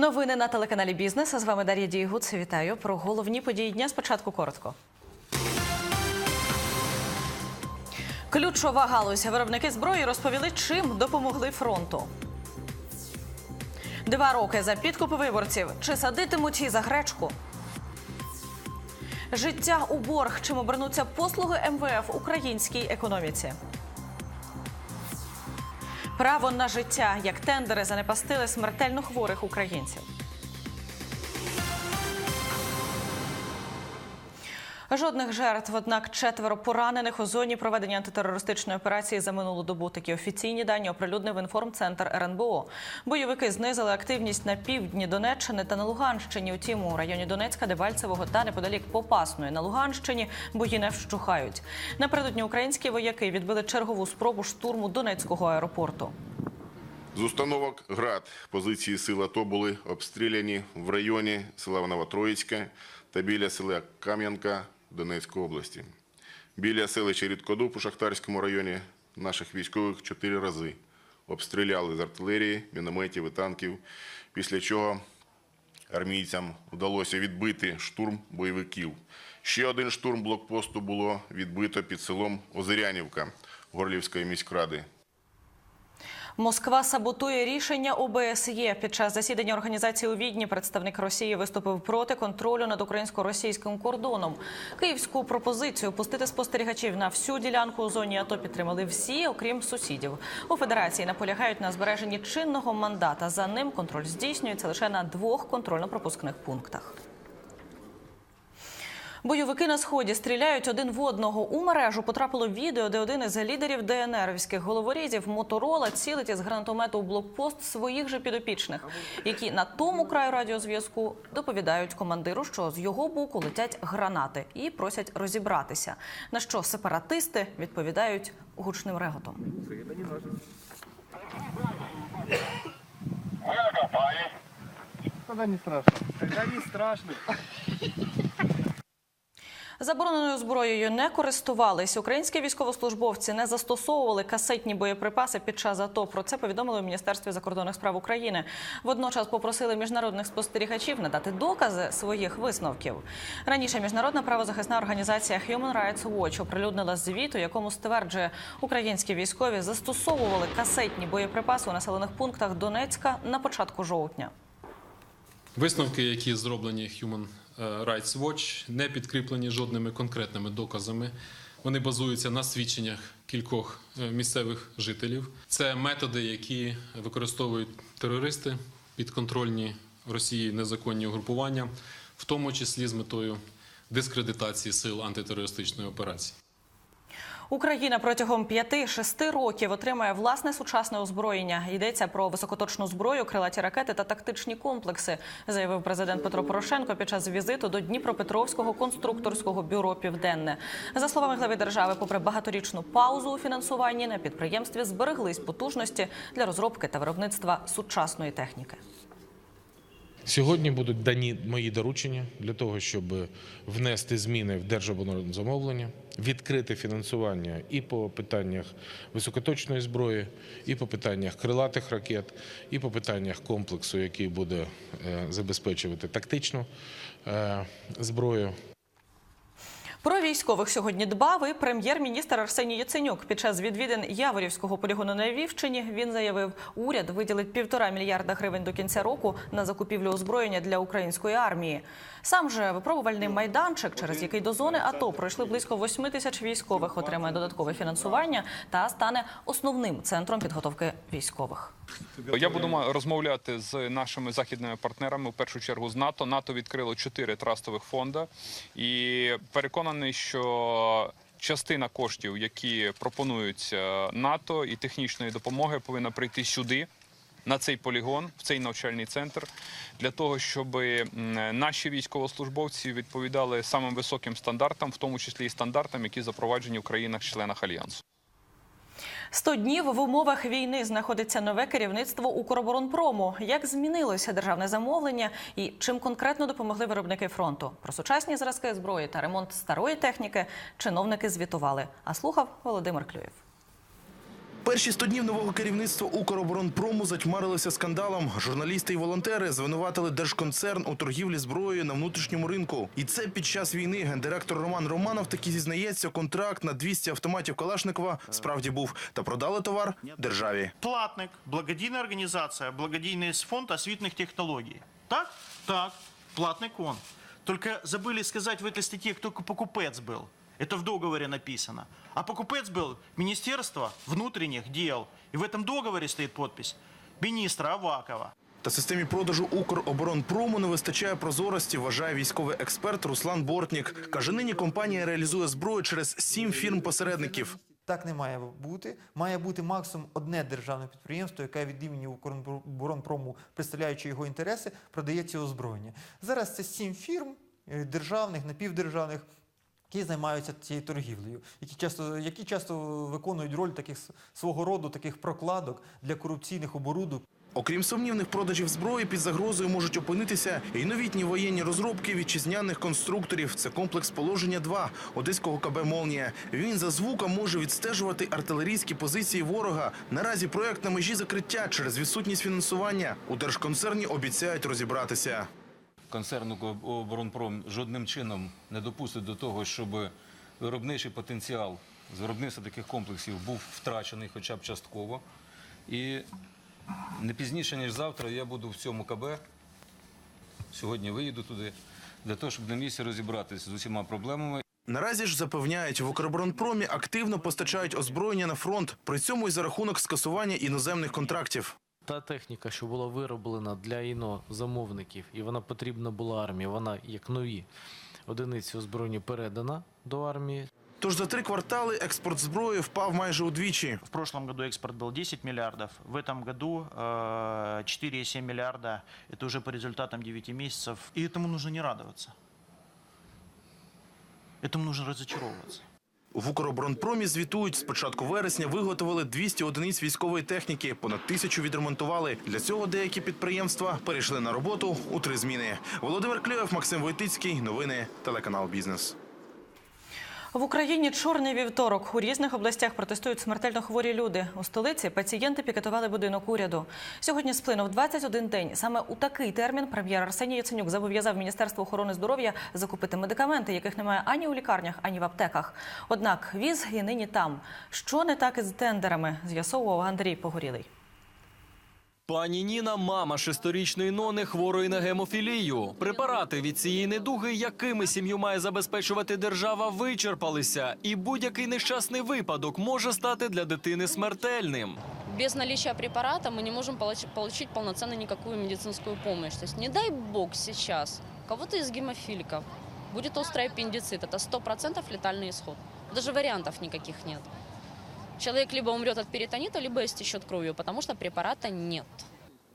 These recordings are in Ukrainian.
Новини на телеканалі Бізнес. З вами Дар'я Дієгуц. Вітаю про головні події дня. Спочатку коротко. Ключова галузь. Виробники зброї розповіли, чим допомогли фронту. Два роки за підкупи виборців. Чи садитимуть і за гречку? Життя у борг. Чим обернуться послуги МВФ українській економіці? Право на життя, як тендери занепастили смертельно хворих українців. Жодних жертв, однак четверо поранених у зоні проведення антитерористичної операції за минулу добу. Такі офіційні дані оприлюднив інформцентр РНБО. Бойовики знизили активність на півдні Донеччини та на Луганщині. Утім, у районі Донецька, Дебальцевого та неподалік Попасної на Луганщині бої не вщухають. Напередодні українські вояки відбили чергову спробу штурму Донецького аеропорту. З установок ГРАД позиції сил АТО були обстріляні в районі села Новотроїцьке та біля села Кам'янка Донецької області. Біля селища Рідкодуб у Шахтарському районі наших військових чотири рази обстріляли з артилерії, мінометів і танків, після чого армійцям вдалося відбити штурм бойовиків. Ще один штурм блокпосту було відбито під селом Озерянівка Горлівської міськради. Москва саботує рішення ОБСЄ. Під час засідання організації у Відні представник Росії виступив проти контролю над українсько-російським кордоном. Київську пропозицію пустити спостерігачів на всю ділянку у зоні АТО підтримали всі, окрім сусідів. У федерації наполягають на збереженні чинного мандата. За ним контроль здійснюється лише на двох контрольно-пропускних пунктах. Бойовики на сході стріляють один в одного. У мережу потрапило відео, де один із лідерів ДНРівських головорізів Моторола цілить із гранатомету у блокпост своїх же підопічних, які на тому краю радіозв'язку доповідають командиру, що з його боку летять гранати і просять розібратися. На що сепаратисти відповідають гучним реготом. Когда не страшно? Когда не страшно. Забороненою зброєю не користувались. Українські військовослужбовці не застосовували касетні боєприпаси під час АТО. Про це повідомили у Міністерстві закордонних справ України. Водночас попросили міжнародних спостерігачів надати докази своїх висновків. Раніше міжнародна правозахисна організація Human Rights Watch оприлюднила звіт, у якому стверджує, українські військові застосовували касетні боєприпаси у населених пунктах Донецька на початку жовтня. Висновки, які зроблені Human Rights Watch, не підкріплені жодними конкретними доказами. Вони базуються на свідченнях кількох е, місцевих жителів. Це методи, які використовують терористи, підконтрольні Росії незаконні угрупування, в тому числі з метою дискредитації сил антитерористичної операції. Україна протягом 5-6 років отримає власне сучасне озброєння. Йдеться про високоточну зброю, крилаті ракети та тактичні комплекси, заявив президент Петро Порошенко під час візиту до Дніпропетровського конструкторського бюро Південне. За словами глави держави, попри багаторічну паузу у фінансуванні, на підприємстві збереглись потужності для розробки та виробництва сучасної техніки. Сьогодні будуть дані мої доручення для того, щоб внести зміни в держоборонзамовлення, відкрити фінансування і по питаннях високоточної зброї, і по питаннях крилатих ракет, і по питаннях комплексу, який буде е, забезпечувати тактичну е, зброю. Про військових сьогодні дбав і прем'єр-міністр Арсеній Яценюк. Під час відвідин Яворівського полігону на Львівщині він заявив, уряд виділить півтора мільярда гривень до кінця року на закупівлю озброєння для української армії. Сам же випробувальний майданчик, через який до зони АТО пройшли близько 8 тисяч військових, отримає додаткове фінансування та стане основним центром підготовки військових. Я буду розмовляти з нашими західними партнерами, в першу чергу з НАТО. НАТО відкрило чотири трастових фонда і переконаний, що частина коштів, які пропонуються НАТО і технічної допомоги, повинна прийти сюди. На цей полігон, в цей навчальний центр, для того, щоб наші військовослужбовці відповідали самим високим стандартам, в тому числі і стандартам, які запроваджені в країнах-членах альянсу. 100 днів в умовах війни знаходиться нове керівництво Укроборонпрому. Як змінилося державне замовлення і чим конкретно допомогли виробники фронту? Про сучасні зразки зброї та ремонт старої техніки чиновники звітували. А слухав Володимир Клюєв. Перші 100 днів нового керівництва Укроборонпрому затьмарилися скандалом. Журналісти і волонтери звинуватили держконцерн у торгівлі зброєю на внутрішньому ринку. І це під час війни гендиректор Роман Романов таки зізнається, контракт на 200 автоматів Калашникова справді був. Та продали товар державі. Платник, благодійна організація, благодійний фонд освітних технологій. Так? Так. Платник он. Только забыли сказать в этой статье, кто покупец был. Это в договоре написано. А покупец был Министерство внутренних дел. И в этом договоре стоит подпись министра Авакова. Та системі продажу Укроборонпрому не вистачає прозорості, вважає військовий експерт Руслан Бортнік. Каже, нині компанія реалізує зброю через сім фірм-посередників. Так не має бути. Має бути максимум одне державне підприємство, яке від імені Укроборонпрому, представляючи його інтереси, продає ці озброєння. Зараз це сім фірм е, державних, напівдержавних, які займаються цією торгівлею, які часто, які часто виконують роль таких свого роду таких прокладок для корупційних оборудок. Окрім сумнівних продажів зброї, під загрозою можуть опинитися і новітні воєнні розробки вітчизняних конструкторів. Це комплекс положення 2 одеського КБ «Молнія». Він за звуком може відстежувати артилерійські позиції ворога. Наразі проект на межі закриття через відсутність фінансування. У держконцерні обіцяють розібратися. Концерн «Оборонпром» жодним чином не допустить до того, щоб виробничий потенціал з виробництва таких комплексів був втрачений хоча б частково. І не пізніше, ніж завтра, я буду в цьому КБ, сьогодні виїду туди, для того, щоб на місці розібратися з усіма проблемами Наразі ж запевняють, в Укроборонпромі активно постачають озброєння на фронт, при цьому і за рахунок скасування іноземних контрактів. Та техніка, що була вироблена для іно замовників, і вона потрібна була армії, вона як нові одиниці озброєння передана до армії. Тож за три квартали експорт зброї впав майже удвічі. В прошлом году экспорт был 10 миллиардов, в этом году э, 4,7 миллиарда. Это уже по результатам 9 месяцев. И этому нужно не радоваться. Этому нужно разочаровываться. В Укроборонпромі звітують, з початку вересня виготовили 200 одиниць військової техніки, понад тисячу відремонтували. Для цього деякі підприємства перейшли на роботу у три зміни. Володимир Клюєв, Максим Войтицький. Новини телеканал Бізнес. В Україні чорний вівторок. У різних областях протестують смертельно хворі люди. У столиці пацієнти пікетували будинок уряду. Сьогодні сплинув 21 день. Саме у такий термін прем'єр Арсеній Яценюк зобов'язав Міністерство охорони здоров'я закупити медикаменти, яких немає ані у лікарнях, ані в аптеках. Однак віз і нині там. Що не так із тендерами? З'ясовував Андрій Погорілий. Пані Ніна, мама шесторічної нони, хворої на гемофілію. Препарати від цієї недуги, якими сім'ю має забезпечувати держава, вичерпалися, і будь-який нещасний випадок може стати для дитини смертельним. без наличия препарата мы не можем получ- получить полноценно никакую медицинскую помощь. То есть не дай бог сейчас у кого-то из гемофиликов будет острый аппендицит, это 100% летальный исход. Даже вариантов никаких нет. Человек либо умрет от перитонита, либо истечет кровью, потому что препарата нет.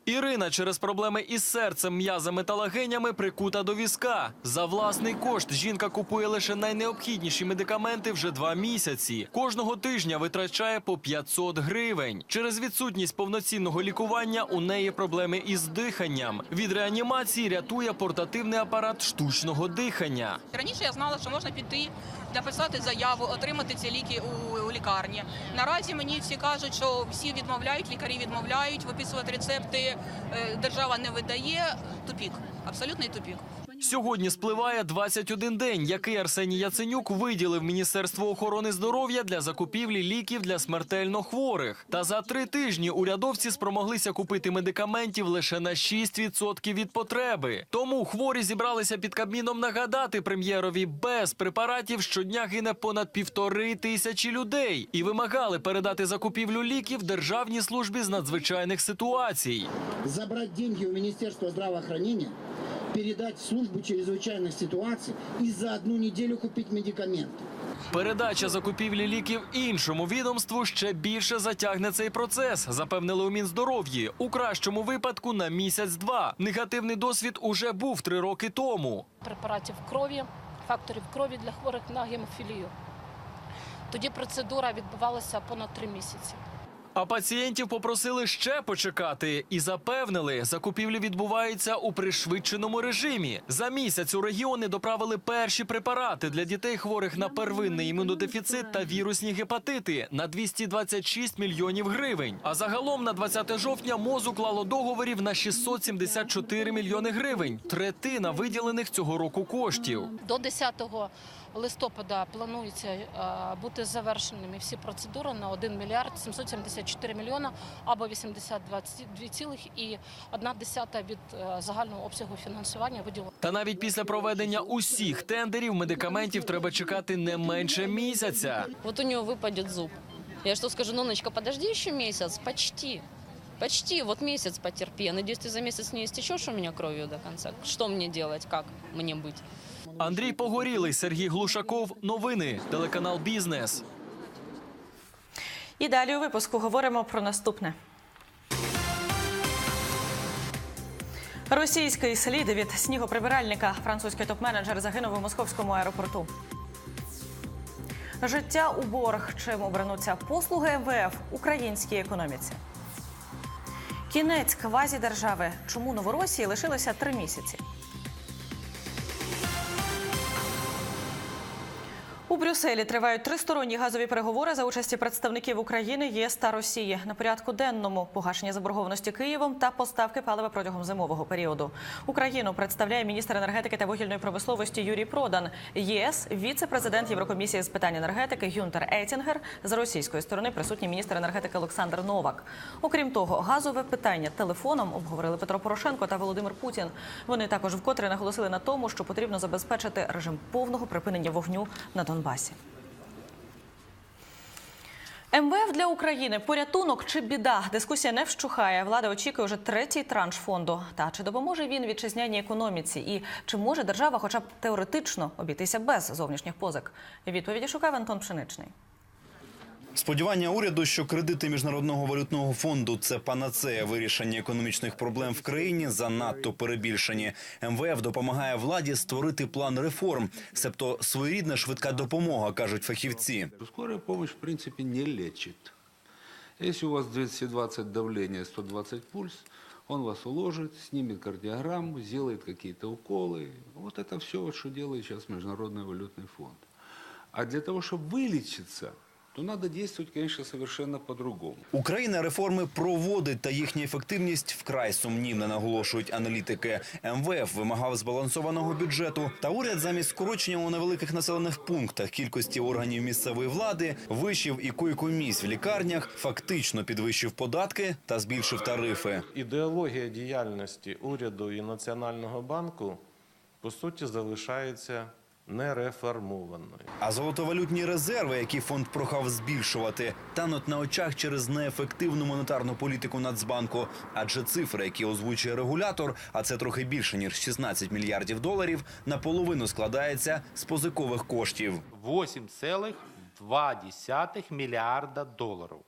Ірина через проблеми із серцем, м'язами та легенями прикута до візка. За власний кошт жінка купує лише найнеобхідніші медикаменти вже два місяці. Кожного тижня витрачає по 500 гривень. Через відсутність повноцінного лікування у неї проблеми із диханням. Від реанімації рятує портативний апарат штучного дихання. Раніше я знала, що можна піти, написати заяву, отримати ці ліки у, у лікарні. Наразі мені всі кажуть, що всі відмовляють, лікарі відмовляють, виписувати рецепти е, держава не видає. Тупік, абсолютний тупік. Сьогодні спливає 21 день, який Арсеній Яценюк виділив Міністерству охорони здоров'я для закупівлі ліків для смертельно хворих. Та за три тижні урядовці спромоглися купити медикаментів лише на 6% від потреби. Тому хворі зібралися під Кабміном нагадати прем'єрові без препаратів щодня гине понад півтори тисячі людей і вимагали передати закупівлю ліків Державній службі з надзвичайних ситуацій. забрать деньги у Министерства здравоохранения, передать в службу чрезвычайных ситуаций и за одну неделю купить медикаменты. Передача закупівлі ліків іншому відомству ще більше затягне цей процес, запевнили у Мінздоров'ї. У кращому випадку на місяць-два. Негативний досвід уже був три роки тому. Препаратів крові, факторів крові для хворих на гемофілію. Тоді процедура відбувалася понад три місяці. А пацієнтів попросили ще почекати і запевнили, закупівлі відбуваються у пришвидшеному режимі. За місяць у регіони доправили перші препарати для дітей хворих на первинний імунодефіцит та вірусні гепатити на 226 мільйонів гривень. А загалом на 20 жовтня МОЗ уклало договорів на 674 мільйони гривень. Третина виділених цього року коштів. До 10 листопада планується е, бути завершеними всі процедури на 1 мільярд 774 мільйона або 82,1 від е, загального обсягу фінансування виділено. Та навіть після проведення усіх тендерів медикаментів треба чекати не менше місяця. Вот у него выпадет зуб. Я что скажу, Ноночка, подожди еще месяц, почти. Почти, вот месяц потерпи. Я надеюсь, ты за месяц не истечешь у меня кровью до конца. Что мне делать, как мне быть? Андрій Погорілий, Сергій Глушаков. Новини. Телеканал Бізнес. І далі у випуску говоримо про наступне. Російський слід від снігоприбиральника. Французький топ-менеджер загинув у московському аеропорту. Життя у борг. Чим обернуться послуги МВФ українській економіці. Кінець квазідержави. Чому Новоросії лишилося три місяці? Брюсселі тривають тристоронні газові переговори за участі представників України, ЄС та Росії. На порядку денному погашення заборгованості Києвом та поставки палива протягом зимового періоду. Україну представляє міністр енергетики та вугільної промисловості Юрій Продан. ЄС віце-президент Єврокомісії з питань енергетики Гюнтер Ейтінгер. З російської сторони присутній міністр енергетики Олександр Новак. Окрім того, газове питання телефоном обговорили Петро Порошенко та Володимир Путін. Вони також вкотре наголосили на тому, що потрібно забезпечити режим повного припинення вогню на Донбасі. МВФ для України порятунок чи біда? Дискусія не вщухає. Влада очікує вже третій транш фонду. Та чи допоможе він вітчизняній економіці? І чи може держава, хоча б теоретично, обійтися без зовнішніх позик? Відповіді шукає Антон Пшеничний. Сподівання уряду, що кредити міжнародного валютного фонду це панацея вирішення економічних проблем в країні, занадто перебільшені. МВФ допомагає владі створити план реформ, себто своєрідна швидка допомога, кажуть фахівці. Скорая помощь, в принципе, не лечит. Если у вас 220 давление, 120 пульс, он вас уложит, снимет кардиограмму, сделает какие-то уколы. Вот это все, что делает сейчас Международный валютный фонд. А для того, чтобы вылечиться, то надо действовать, конечно, совершенно по-другому. Україна реформи проводить, та їхня ефективність вкрай сумнівна, наголошують аналітики. МВФ вимагав збалансованого бюджету. Та уряд замість скорочення у невеликих населених пунктах кількості органів місцевої влади, вишів і койко-місць в лікарнях, фактично підвищив податки та збільшив тарифи. Ідеологія діяльності уряду і Національного банку по суті залишається нереформованою. А золотовалютні резерви, які фонд прохав збільшувати, тануть на очах через неефективну монетарну політику Нацбанку. Адже цифри, які озвучує регулятор, а це трохи більше ніж 16 мільярдів доларів, наполовину складається з позикових коштів. 8,2 миллиарда долларов.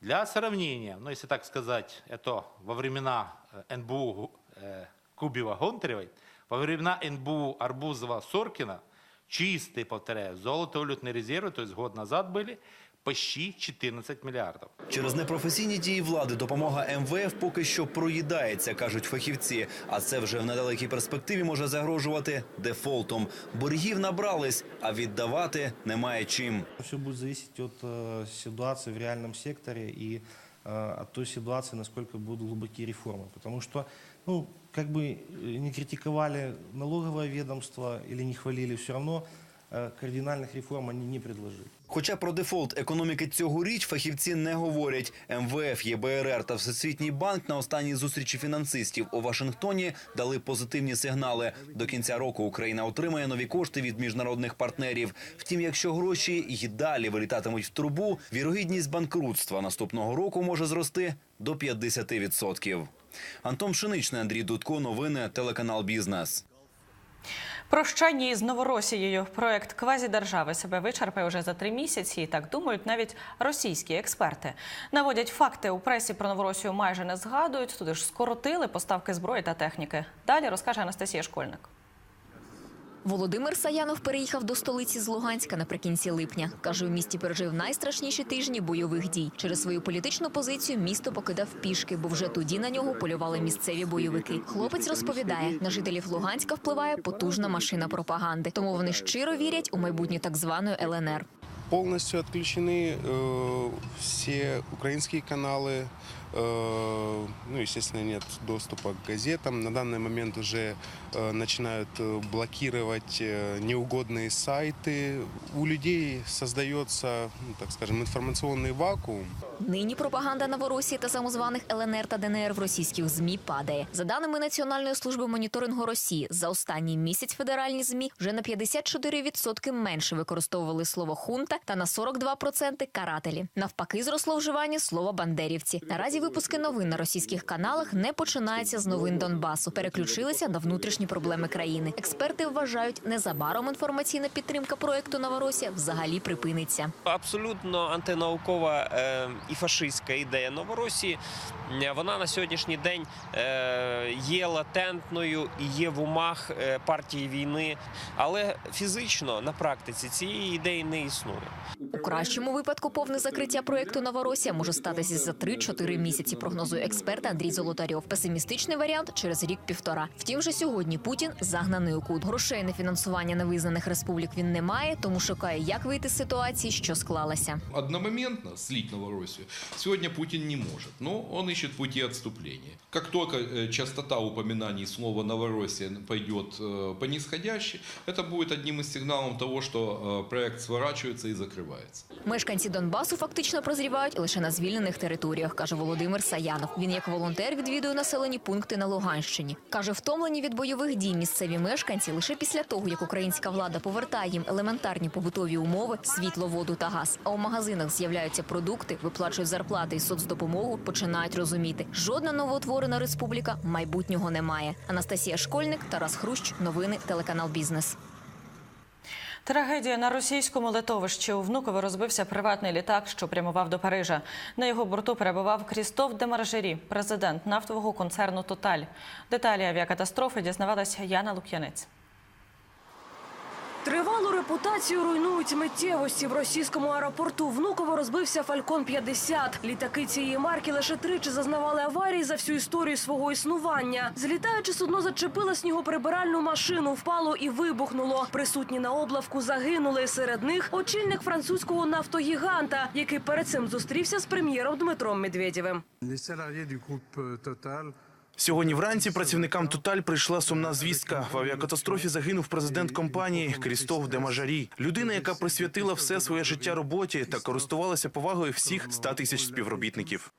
Для сравнения, ну если так сказать, это во времена э, НБУ э, Кубева-Гонтаревой, во времена НБУ Арбузова-Соркина чистые, повторяю, золото-валютные резервы, то есть год назад были, почти 14 миллиардов. Через непрофесійні дії влади допомога МВФ поки що проїдається, кажуть фахівці. А це вже в недалекій перспективі може загрожувати дефолтом. Боргів набрались, а віддавати немає чим. Все будет зависеть от э, ситуации в реальном секторе и э, от той ситуации, насколько будут глубокие реформы. Потому что, ну, как бы э, не критиковали налоговое ведомство или не хвалили, все равно э, кардинальных реформ они не предложили. Хоча про дефолт економіки цьогоріч фахівці не говорять. МВФ, ЄБРР та Всесвітній банк на останній зустрічі фінансистів у Вашингтоні дали позитивні сигнали. До кінця року Україна отримає нові кошти від міжнародних партнерів. Втім, якщо гроші й далі вилітатимуть в трубу, вірогідність банкрутства наступного року може зрости до 50%. Антон Пшеничний, Андрій Дудко, новини, телеканал Бізнес. Прощання із Новоросією. Проект квазідержави себе вичерпає уже за три місяці. І так думають навіть російські експерти. Наводять факти у пресі про Новоросію майже не згадують. Туди ж скоротили поставки зброї та техніки. Далі розкаже Анастасія Школьник. Володимир Саянов переїхав до столиці з Луганська наприкінці липня. Каже, у місті пережив найстрашніші тижні бойових дій. Через свою політичну позицію місто покидав пішки, бо вже тоді на нього полювали місцеві бойовики. Хлопець розповідає, на жителів Луганська впливає потужна машина пропаганди, тому вони щиро вірять у майбутнє так званої ЛНР. Полностью отключены э, все украинские каналы. Э, ну, естественно, нет доступа к газетам. На данный момент уже э, начинают э, блокировать э, неугодные сайты. У людей создается, ну, так скажем, информационный вакуум. Нині пропаганда Новоросії та самозваних ЛНР та ДНР в російських змі падає. За даними Національної служби моніторингу Росії, за останній місяць федеральні змі вже на 54% менше використовували слово хунта та на 42% карателі. Навпаки, зросло вживання слова бандерівці. Наразі випуски новин на російських каналах не починаються з новин Донбасу. Переключилися на внутрішні проблеми країни. Експерти вважають, незабаром інформаційна підтримка проекту Новоросія взагалі припиниться. Абсолютно антинаукова е, і фашистська ідея Новоросії. е, Вона на сьогоднішній день е, є латентною і є в умах партії війни, але фізично на практиці цієї ідеї не існує. У кращому випадку повне закриття проекту Новоросія може статися за 3-4 місяці Прогнозує експерт Андрій Золотарьов. Песимістичний варіант через рік-півтора. Втім, же сьогодні Путін загнаний у кут. Грошей на фінансування невизнаних республік він не має, тому шукає, як вийти з ситуації, що склалася. одномоментно слить Новороссию сегодня Путин не может, но он ищет пути отступления. Как только э, частота упоминаний слова «Новороссия» пойдет э, по нисходящей, это будет одним из сигналов того, что э, проект сворачивается и закрывается. Мешканці Донбасу фактично прозрівають лише на звільнених територіях, каже Володимир Саянов. Він як волонтер відвідує населені пункти на Луганщині. Каже, втомлені від бойових дій місцеві мешканці лише після того, як українська влада повертає їм елементарні побутові умови, світло, воду та газ. А у магазинах з'являються продукти, виплачують зарплати і соцдопомогу, починають розуміти. Жодна новоутворена республіка майбутнього немає. Анастасія Школьник, Тарас Хрущ, новини, телеканал Бізнес. Трагедія на російському литовищі у внукове розбився приватний літак, що прямував до Парижа. На його борту перебував Крістоф Демаржері, президент нафтового концерну Тоталь. Деталі авіакатастрофи дізнавалася Яна Лук'янець. Тривалу репутацію руйнують миттєвості в російському аеропорту. Внуково розбився Фалькон 50 Літаки цієї марки лише тричі зазнавали аварії за всю історію свого існування. Злітаючи судно зачепило снігоприбиральну машину, впало і вибухнуло. Присутні на облавку загинули. Серед них очільник французького нафтогіганта, який перед цим зустрівся з прем'єром Дмитром Медведєвим. Сьогодні вранці працівникам Тоталь прийшла сумна звістка. В авіакатастрофі загинув президент компанії Крістоф Демажарі. Людина, яка присвятила все своє життя роботі та користувалася повагою всіх 100 тисяч співробітників.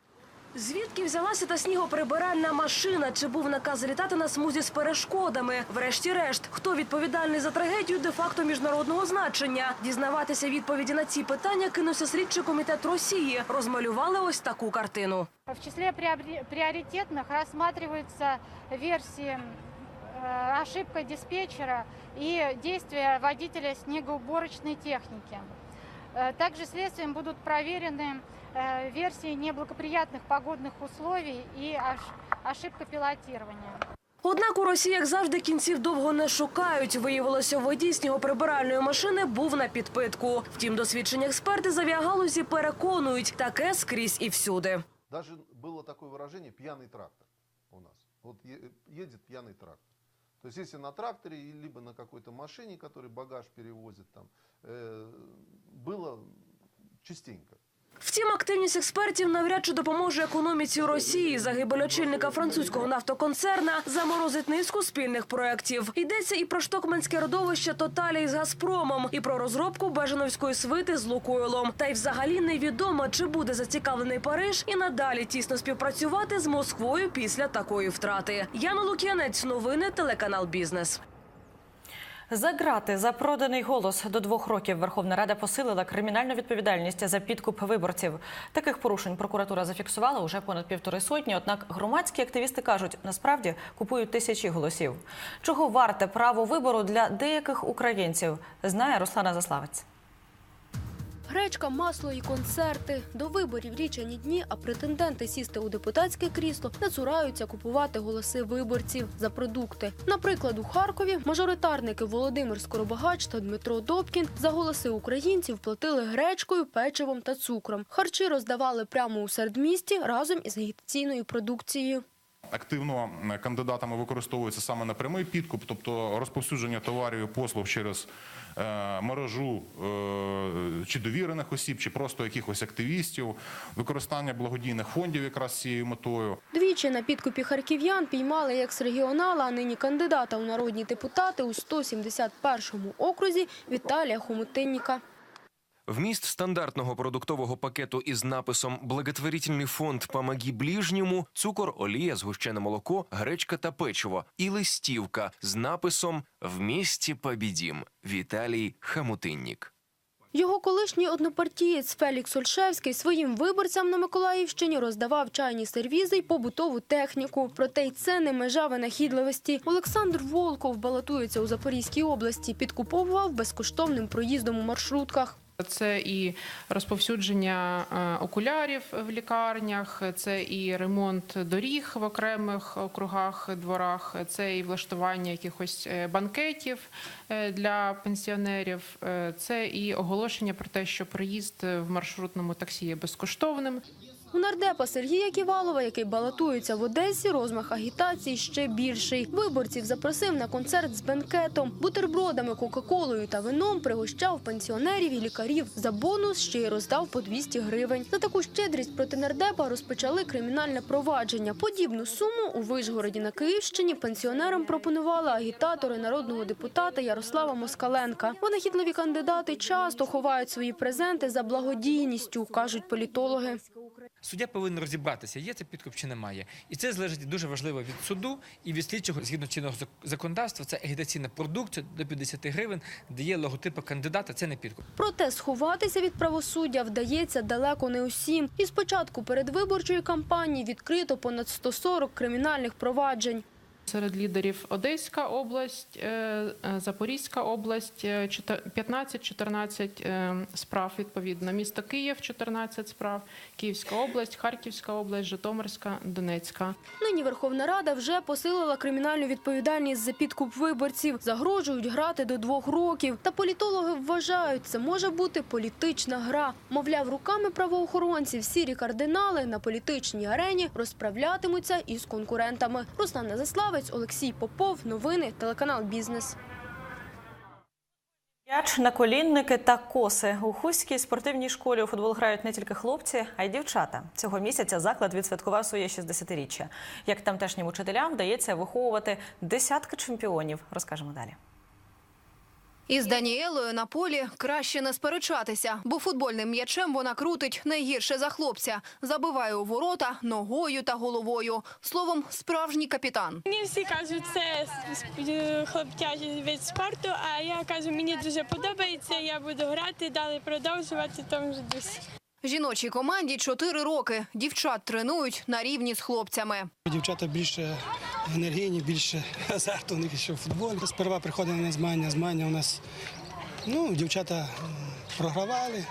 Звідки взялася та снігоприбиральна машина? Чи був наказ літати на смузі з перешкодами? Врешті-решт, хто відповідальний за трагедію де-факто міжнародного значення? Дізнаватися відповіді на ці питання кинувся слідчий комітет Росії. Розмалювали ось таку картину. В числе приобре- приоритетных рассматриваются версии э, ошибка диспетчера и действия водителя снегоуборочной техники. Э, Также следствием будут проверены э, версии неблагоприятных погодных условий и ош- ошибка пилотирования. Однак у Росії, як завжди, кінців довго не шукають. Виявилося, водій снігоприбиральної машини був на підпитку. Втім, досвідчені експерти з авіагалузі переконують, таке скрізь і всюди. Даже было такое выражение «пьяный трактор» у нас. Вот е- едет пьяный трактор. То есть если на тракторе, и либо на какой-то машине, который багаж перевозит, там, э, было частенько. Втім, активність експертів навряд чи допоможе економіці Росії. Загибель очільника французького нафтоконцерна заморозить низку спільних проєктів. Йдеться і про штокманське родовище Тоталі з Газпромом, і про розробку Бежановської свити з Лукойлом. Та й взагалі невідомо, чи буде зацікавлений Париж і надалі тісно співпрацювати з Москвою після такої втрати. Яна Лук'янець, новини, телеканал Бізнес. За грати за проданий голос до двох років Верховна Рада посилила кримінальну відповідальність за підкуп виборців. Таких порушень прокуратура зафіксувала уже понад півтори сотні. Однак громадські активісти кажуть, насправді купують тисячі голосів. Чого варте право вибору для деяких українців? Знає Руслана Заславець. Гречка, масло і концерти. До виборів лічені дні, а претенденти сісти у депутатське крісло не цураються купувати голоси виборців за продукти. Наприклад, у Харкові мажоритарники Володимир Скоробагач та Дмитро Добкін за голоси українців платили гречкою, печивом та цукром. Харчі роздавали прямо у середмісті разом із агітаційною продукцією. Активно кандидатами використовується саме на прямий підкуп, тобто розповсюдження товарів і послуг через мережу е, чи довірених осіб, чи просто якихось активістів, використання благодійних фондів якраз цією метою. Двічі на підкупі харків'ян піймали екс-регіонала, а нині кандидата у народні депутати у 171-му окрузі Віталія Хомутинніка. Вміст стандартного продуктового пакету із написом «Благотворительний фонд «Помоги ближньому» цукор, олія, згущене молоко, гречка та печиво і листівка з написом «Вместе побідім» Віталій Хамутиннік. Його колишній однопартієць Фелікс Ольшевський своїм виборцям на Миколаївщині роздавав чайні сервізи й побутову техніку. Проте й це не межа винахідливості. Олександр Волков балотується у Запорізькій області, підкуповував безкоштовним проїздом у маршрутках. Це і розповсюдження е, окулярів в лікарнях, це і ремонт доріг в окремих округах, дворах, це і влаштування якихось е, банкетів е, для пенсіонерів, це і оголошення про те, що проїзд в маршрутному таксі є безкоштовним. У нардепа Сергія Ківалова, який балотується в Одесі, розмах агітації ще більший. Виборців запросив на концерт з бенкетом, бутербродами, кока-колою та вином пригощав пенсіонерів і лікарів. За бонус ще й роздав по 200 гривень. За таку щедрість проти нардепа розпочали кримінальне провадження. Подібну суму у Вишгороді на Київщині пенсіонерам пропонували агітатори народного депутата Ярослава Москаленка. Винахідливі кандидати часто ховають свої презенти за благодійністю, кажуть політологи. Суддя повинен розібратися, є це підкуп чи немає. І це залежить дуже важливо від суду і від слідчого згідно чинного законодавства. Це агітаційна продукція до 50 гривень, де є логотипи кандидата. Це не підкуп. Проте сховатися від правосуддя вдається далеко не усім. І спочатку передвиборчої кампанії відкрито понад 140 кримінальних проваджень. Серед лідерів Одеська область, е, е, Запорізька область, е, чотир- 15-14 е, справ відповідно. Місто Київ 14 справ, Київська область, Харківська область, Житомирська, Донецька. Нині Верховна Рада вже посилила кримінальну відповідальність за підкуп виборців. Загрожують грати до двох років. Та політологи вважають, це може бути політична гра. Мовляв, руками правоохоронців сірі кардинали на політичній арені розправлятимуться із конкурентами. Руслан Заславець, Олексій Попов. Новини телеканал Бізнес. М'яч, наколінники та коси. У Хуській спортивній школі у футбол грають не тільки хлопці, а й дівчата. Цього місяця заклад відсвяткував своє 60-річчя. Як тамтешнім учителям вдається виховувати десятки чемпіонів. Розкажемо далі. Із Даніелою на полі краще не сперечатися, бо футбольним м'ячем вона крутить найгірше за хлопця. Забиває у ворота ногою та головою. Словом, справжній капітан. Мені всі кажуть, це хлопчачий вид спорту, а я кажу, мені дуже подобається, я буду грати, далі продовжувати тому ж дусі. Жіночій команді 4 роки. Дівчат тренують на рівні з хлопцями. Дівчата більше енергійні, більше азарту, них в футболі. Сперва приходили на змагання, змагання у нас, ну, дівчата програвали.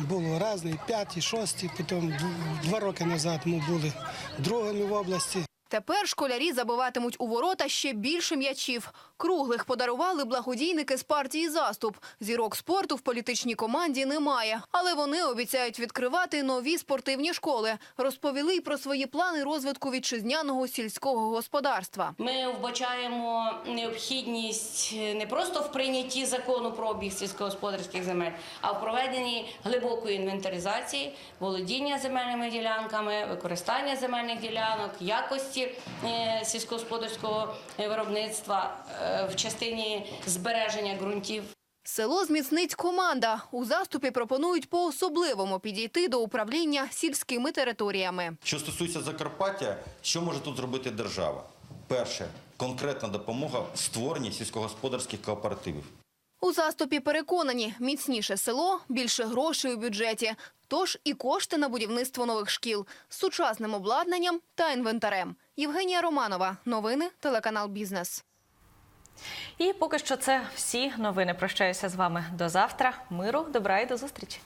Було різні, п'яті, шості, потім два роки назад ми були другими в області. Тепер школярі забиватимуть у ворота ще більше м'ячів. Круглих подарували благодійники з партії «Заступ». Зірок спорту в політичній команді немає. Але вони обіцяють відкривати нові спортивні школи. Розповіли й про свої плани розвитку вітчизняного сільського господарства. Ми вбачаємо необхідність не просто в прийнятті закону про обіг сільськогосподарських земель, а в проведенні глибокої інвентаризації, володіння земельними ділянками, використання земельних ділянок, якості е, сільськогосподарського е, виробництва е, в частині збереження ґрунтів. Село зміцнить команда. У заступі пропонують по-особливому підійти до управління сільськими територіями. Що стосується Закарпаття, що може тут зробити держава? Перше конкретна допомога в створенні сільськогосподарських кооперативів. У заступі переконані, міцніше село, більше грошей у бюджеті. Тож і кошти на будівництво нових шкіл з сучасним обладнанням та інвентарем. Євгенія Романова. Новини. Телеканал Бізнес. І поки що це всі новини. Прощаюся з вами до завтра. Миру, добра і до зустрічі.